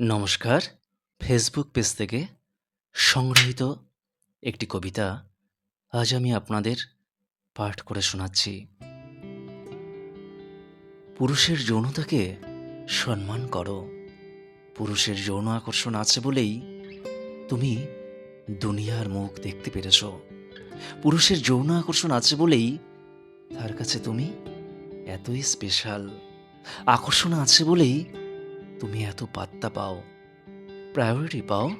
নমস্কার। Facebook page থেকে সংগৃহীত একটি কবিতা আজ আমি আপনাদের পাঠ করে শোনাচ্ছি। পুরুষের যৌনতাকে সম্মান করো। পুরুষের যৌন আকর্ষণ আছে বলেই তুমি দুনিয়ার মুখ দেখতে পেরেছ। পুরুষের যৌন আকর্ষণ আছে বলেই তার কাছে তুমি এতই স্পেশাল আকর্ষণ আছে বলেই তুমি এত পাত্তা পাও। প্রায়োরিটি পাও।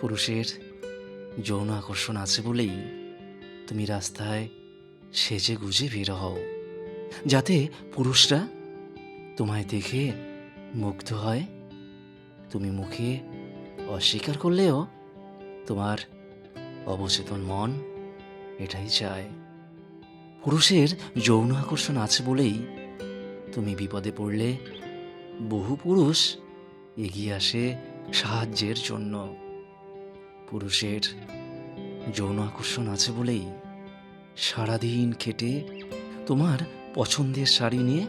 পুরুষের যৌন আকর্ষণ আছে বলেই তুমি রাস্তায় সেজে গুজে বের হও। যাতে পুরুষরা তোমায় দেখে মুগ্ধ হয়। তুমি মুখে অস্বীকার করলেও তোমার অবচেতন মন এটাই চায়। পুরুষের যৌন আকর্ষণ আছে বলেই তুমি বিপদে পড়লে বহু পুরুষ এগিয়ে আসে সাহায্যের জন্য। পুরুষের যৌন আকর্ষণ আছে বলেই সারাদিন খেটে তোমার পছন্দের শাড়ি নিয়ে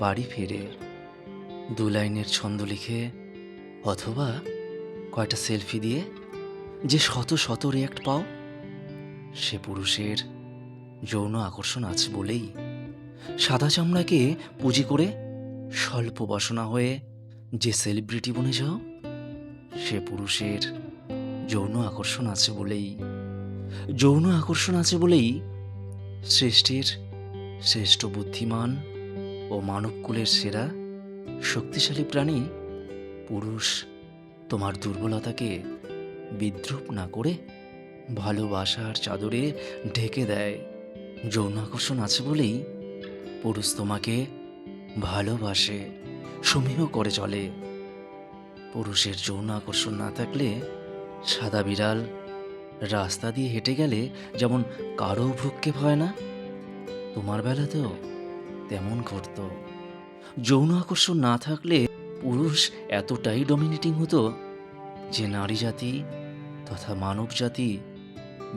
বাড়ি ফেরে। দু লাইনের ছন্দ লিখে অথবা কয়টা সেলফি দিয়ে যে শত শত রিয়াক্ট পাও, সে পুরুষের যৌন আকর্ষণ আছে বলেই সাদা চামড়াকে পুঁজি করে স্বল্প বাসনা হয়ে যে সেলিব্রিটি বনে যাও, সে পুরুষের যৌন আকর্ষণ আছে বলেই, যৌন আকর্ষণ আছে বলেই সৃষ্টির শ্রেষ্ঠ বুদ্ধিমান ও মানবকুলের সেরা শক্তিশালী প্রাণী পুরুষ তোমার দুর্বলতাকে বিদ্রুপ না করে ভালোবাসার চাদরে ঢেকে দেয়। যৌন আকর্ষণ আছে বলেই পুরুষ তোমাকে ভালোবাসে সমীহ করে চলে। পুরুষের যৌন আকর্ষণ না থাকলে সাদা বিড়াল রাস্তা দিয়ে হেঁটে গেলে যেমন কারও ভ্রুক্ষেপ হয় না। তোমার বেলাতেও তেমন ঘটত। যৌন আকর্ষণ না থাকলে পুরুষ এতটাই ডমিনেটিং হতো যে নারী জাতি তথা মানব জাতি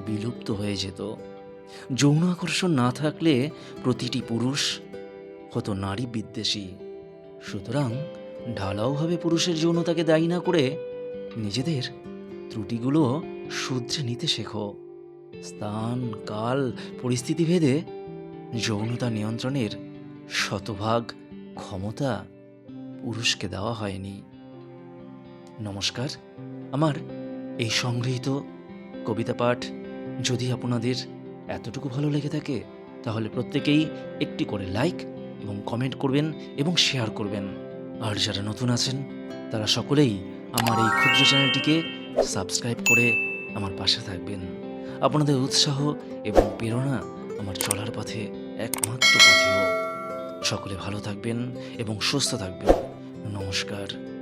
বিলুপ্ত হয়ে যেত। যৌন আকর্ষণ না থাকলে প্রতিটি পুরুষ হতো নারী বিদ্বেষী। সুতরাং ঢালাওভাবে পুরুষের যৌনতাকে দায়ী না করে নিজেদের ত্রুটিগুলো শুধরে নিতে শেখো। স্থান, কাল, পরিস্থিতি ভেদে যৌনতা নিয়ন্ত্রণের শতভাগ ক্ষমতা পুরুষকে দেওয়া হয়নি। নমস্কার, আমার এই সংগৃহীত কবিতা পাঠ যদি আপনাদের এতটুকু ভালো লেগে থাকে, তাহলে প্রত্যেকেই একটি করে লাইক এবং কমেন্ট করবেন এবং শেয়ার করবেন। আর যারা নতুন আছেন, তারা সকলেই আমার এই ক্ষুদ্র চ্যানেলটিকে সাবস্ক্রাইব করে আমার পাশে থাকবেন। আপনাদের উৎসাহ এবং প্রেরণা আমার চলার পথে একমাত্র পথেও। সকলে ভালো থাকবেন এবং সুস্থ থাকবেন। নমস্কার।